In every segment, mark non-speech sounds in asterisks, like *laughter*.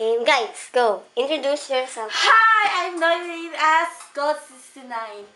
Game, guys, go. Introduce yourself. Hi, I'm known as God69.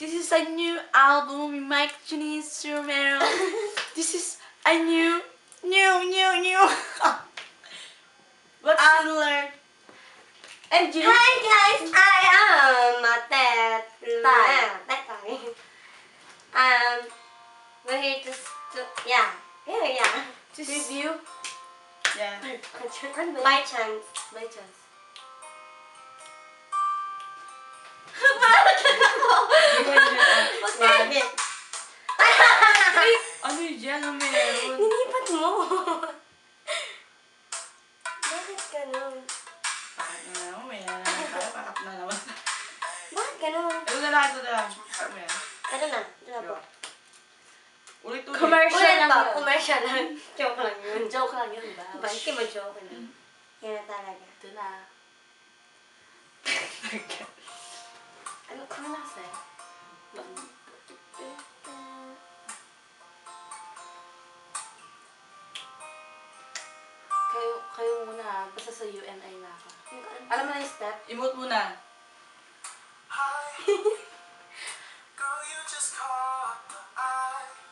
This is a new album with Mike Janice Romero. *laughs* this is a new, new, new, new. *laughs* What's Um, to learn? And you? Hi, guys. I am Tet. Tay. Tet Tay. Um, we're here to, to yeah, yeah, yeah. Just review. Yeah. By chance. By chance. Bakit? ano yan ang meron? Ninipat mo. Bakit ganun? Bakit na naman? May na naman tayo. Pakap na naman. Bakit ganun? Ito na lang, ito na lang. Pakap mo yan. Ano na? Ito na po. Commercial Ulit lang pa. yun. Commercial lang. *laughs* Joke lang yun. *laughs* Joke lang yun, ba? Ba, hindi ba joke lang? Yan na talaga. Ito na. *laughs* Ano ka na sa? Kayo, kayo muna ha. Basta sa UNI na ako. Alam mo na yung step? Emote muna.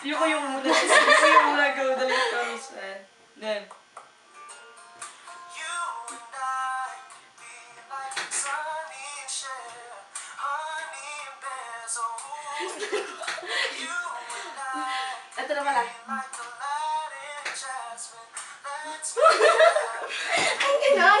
Ayoko yung muna. Ayoko yung muna go the late comes, man. Then. Ito na pala. Ah. Ang ganaan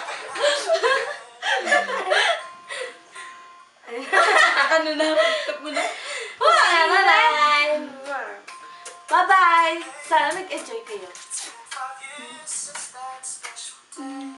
ano na, tap mo na. Bye! Bye-bye! Sana nag-enjoy kayo.